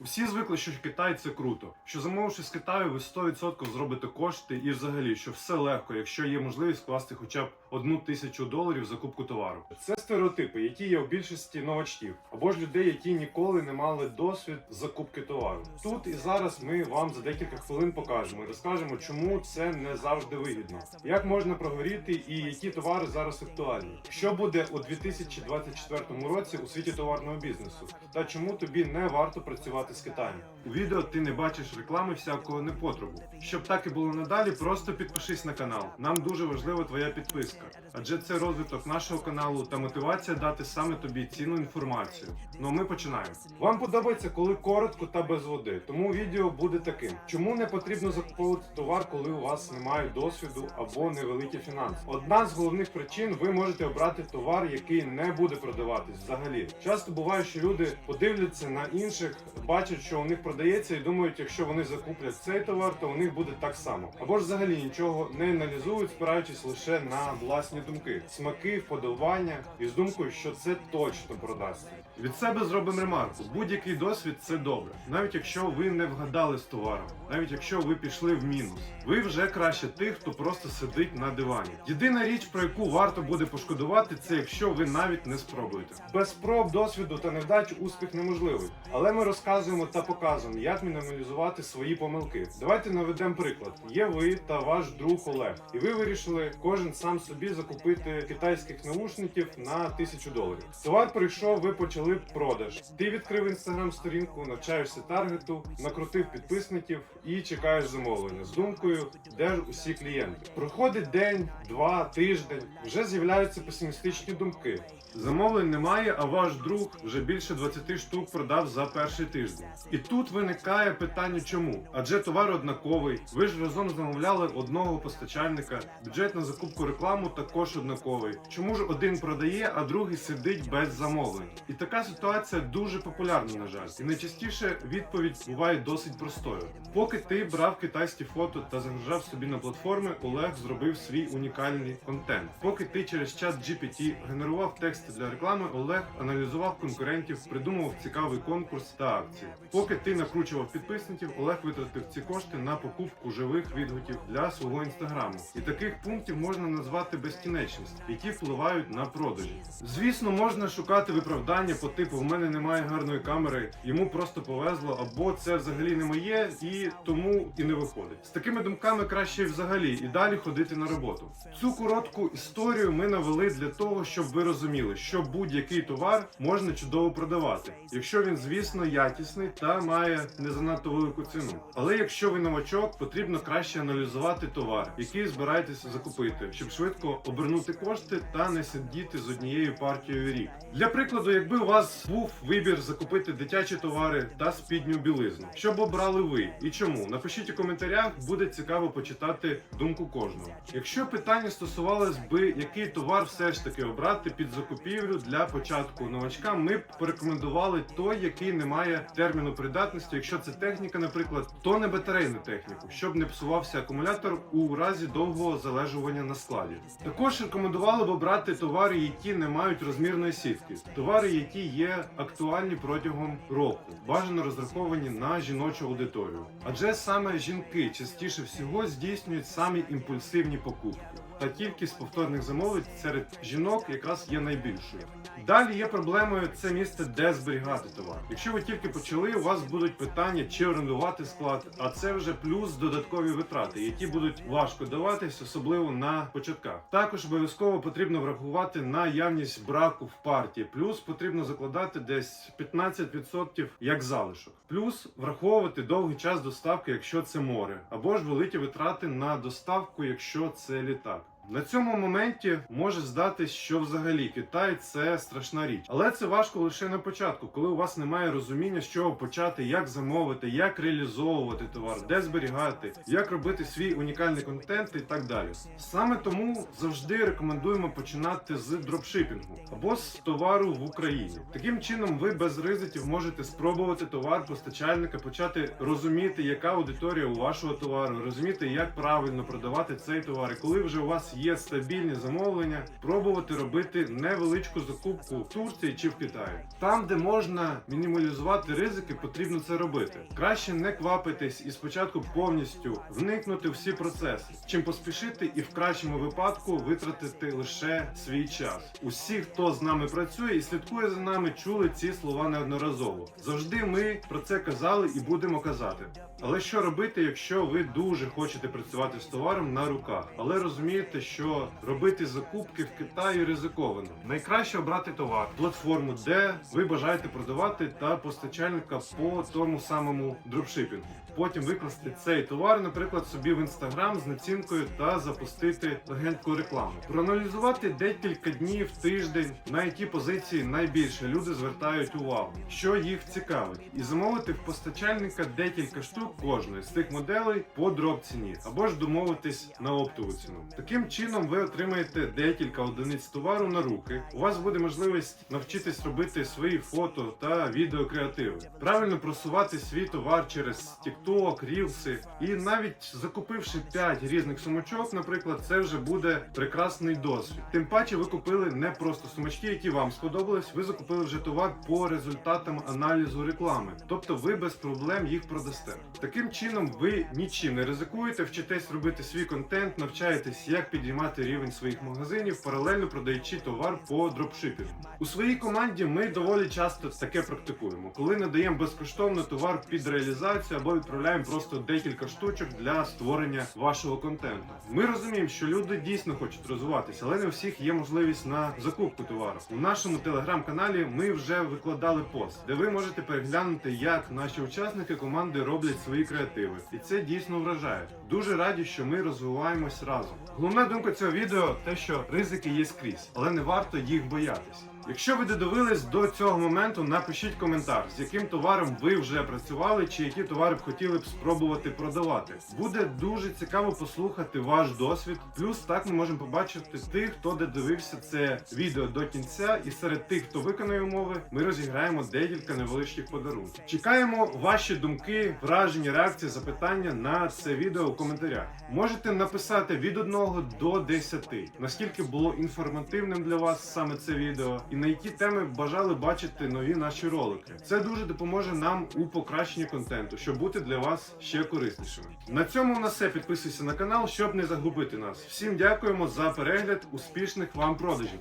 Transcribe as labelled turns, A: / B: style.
A: Всі звикли, що Китай це круто. Що замовивши з Китаю, ви 100% зробите кошти і взагалі, що все легко, якщо є можливість вкласти хоча б одну тисячу доларів закупку товару. Це стереотипи, які є у більшості новачків, або ж людей, які ніколи не мали досвід закупки товару. Тут і зараз ми вам за декілька хвилин покажемо і розкажемо, чому це не завжди вигідно, як можна прогоріти і які товари зараз актуальні, що буде у 2024 році у світі товарного бізнесу, та чому тобі не варто працювати з Китаєм. У відео ти не бачиш реклами всякого непотребу. Щоб так і було надалі, просто підпишись на канал. Нам дуже важлива твоя підписка, адже це розвиток нашого каналу та мотивація дати саме тобі цінну інформацію. Ну а ми починаємо. Вам подобається, коли коротко та без води, тому відео буде таким: чому не потрібно закуповувати товар, коли у вас немає досвіду або невеликі фінанси? Одна з головних причин ви можете обрати товар, який не буде продаватись взагалі. Часто буває, що люди подивляться на інших, бачать, що у них продається, і думають, якщо вони закуплять цей товар, то у них буде так само. Або ж взагалі нічого не аналізують, спираючись лише на власні думки, смаки, вподобання і з думкою, що це точно продасться. Від себе зробимо ремарку: будь-який досвід це добре, навіть якщо ви не вгадали з товаром, навіть якщо ви пішли в мінус. Ви вже краще тих, хто просто сидить на дивані. Єдина річ, про яку варто буде пошкодувати, це якщо ви навіть не спробуєте. Без спроб, досвіду та невдач успіх неможливий. Але ми розказуємо та показуємо, як мінімалізувати свої помилки. Давайте наведемо приклад. Є ви та ваш друг Олег, і ви вирішили кожен сам собі закупити китайських наушників на тисячу доларів. Товар прийшов, ви почали продаж. Ти відкрив інстаграм сторінку, навчаєшся таргету, накрутив підписників і чекаєш замовлення з думкою, де ж усі клієнти. Проходить день, два, тиждень, вже з'являються песимістичні думки. Замовлень немає, а ваш друг вже більше 20 штук продав за перший тиждень. І тут виникає питання, чому? Адже товар однаковий. Ви ж разом замовляли одного постачальника. Бюджет на закупку рекламу також однаковий. Чому ж один продає, а другий сидить без замовлень? І така ситуація дуже популярна, на жаль. І найчастіше відповідь буває досить простою. Поки ти брав китайські фото та загружав собі на платформи, Олег зробив свій унікальний контент. Поки ти через чат GPT генерував тексти для реклами, Олег аналізував конкурентів, придумував цікавий конкурс та акції. Поки ти накручував підписників, Олег витратив ці кошти на покупку живих відгуків для свого інстаграму. І таких пунктів можна назвати безкінечність, які впливають на продажі. Звісно, можна шукати виправдання по типу в мене немає гарної камери, йому просто повезло, або це взагалі не моє, і тому і не виходить. З такими думками краще взагалі і далі ходити на роботу. Цю коротку історію ми навели для того, щоб ви розуміли, що будь-який товар можна чудово продавати, якщо він, звісно, якісний та має не занадто велику ціну. Але якщо ви новачок, потрібно краще аналізувати товар, який збираєтеся закупити, щоб швидко обернути кошти та не сидіти з однією партією рік. Для прикладу, якби у вас був вибір закупити дитячі товари та спідню білизну, що б обрали ви і чому? Напишіть у коментарях, буде цікаво почитати думку кожного. Якщо питання стосувалось би, який товар все ж таки обрати під закупівлю для початку новачка, ми б порекомендували той, який не має терміну придатності. Якщо це техніка, наприклад, то не батарейну техніку, щоб не псувався акумулятор у разі довгого залежування на складі. Також рекомендували б обрати товари, які не мають розмірної сітки, товари, які є актуальні протягом року, бажано розраховані на жіночу аудиторію. Адже саме жінки частіше всього здійснюють самі імпульсивні покупки. Та кількість повторних замовлень серед жінок якраз є найбільшою. Далі є проблемою це місце, де зберігати товар. Якщо ви тільки почали, у вас будуть питання, чи орендувати склад, а це вже плюс додаткові витрати, які будуть важко даватись, особливо на початках. Також обов'язково потрібно врахувати наявність браку в партії. Плюс потрібно закладати десь 15% як залишок. Плюс враховувати довгий час доставки, якщо це море, або ж великі витрати на доставку, якщо це літак. На цьому моменті може здатись, що взагалі Китай це страшна річ, але це важко лише на початку, коли у вас немає розуміння, з чого почати, як замовити, як реалізовувати товар, де зберігати, як робити свій унікальний контент і так далі. Саме тому завжди рекомендуємо починати з дропшипінгу або з товару в Україні. Таким чином, ви без ризиків можете спробувати товар постачальника, почати розуміти, яка аудиторія у вашого товару, розуміти, як правильно продавати цей товар. І коли вже у вас є стабільні замовлення, пробувати робити невеличку закупку в Турції чи в Китаї. Там, де можна мінімалізувати ризики, потрібно це робити. Краще не квапитись і спочатку повністю вникнути в всі процеси, чим поспішити і в кращому випадку витратити лише свій час. Усі, хто з нами працює і слідкує за нами, чули ці слова неодноразово. Завжди ми про це казали і будемо казати. Але що робити, якщо ви дуже хочете працювати з товаром на руках, але розумієте, що робити закупки в Китаї ризиковано? Найкраще обрати товар, платформу, де ви бажаєте продавати, та постачальника по тому самому дропшипінгу. Потім викласти цей товар, наприклад, собі в інстаграм з націнкою та запустити легеньку рекламу. Проаналізувати декілька днів, тиждень, на які позиції найбільше люди звертають увагу, що їх цікавить, і замовити в постачальника декілька штук кожної з цих моделей по дроп ціні, або ж домовитись на оптову ціну. Таким чином ви отримаєте декілька одиниць товару на руки. У вас буде можливість навчитись робити свої фото та відеокреативи, правильно просувати свій товар через TikTok, Reels, і навіть закупивши 5 різних сумочок, наприклад, це вже буде прекрасний досвід. Тим паче, ви купили не просто сумочки, які вам сподобались, ви закупили вже товар по результатам аналізу реклами, тобто ви без проблем їх продасте. Таким чином, ви нічим не ризикуєте, вчитесь робити свій контент, навчаєтесь, як підіймати рівень своїх магазинів, паралельно продаючи товар по дропшипінгу. У своїй команді ми доволі часто таке практикуємо, коли надаємо безкоштовно товар під реалізацію або відправляємо просто декілька штучок для створення вашого контенту. Ми розуміємо, що люди дійсно хочуть розвиватися, але не у всіх є можливість на закупку товару. У нашому телеграм-каналі ми вже викладали пост, де ви можете переглянути, як наші учасники команди роблять свої креативи, і це дійсно вражає. Дуже раді, що ми розвиваємось разом. Головна думка цього відео те, що ризики є скрізь, але не варто їх боятись. Якщо ви додивились до цього моменту, напишіть коментар, з яким товаром ви вже працювали, чи які товари б хотіли б спробувати продавати. Буде дуже цікаво послухати ваш досвід. Плюс так ми можемо побачити тих, хто додивився це відео до кінця, і серед тих, хто виконує умови, ми розіграємо декілька невеличких подарунків. Чекаємо ваші думки, враження, реакції, запитання на це відео у коментарях. Можете написати від 1 до 10, наскільки було інформативним для вас саме це відео, і на які теми бажали бачити нові наші ролики. Це дуже допоможе нам у покращенні контенту, щоб бути для вас ще кориснішими. На цьому у нас все. Підписуйся на канал, щоб не загубити нас. Всім дякуємо за перегляд. Успішних вам продажів!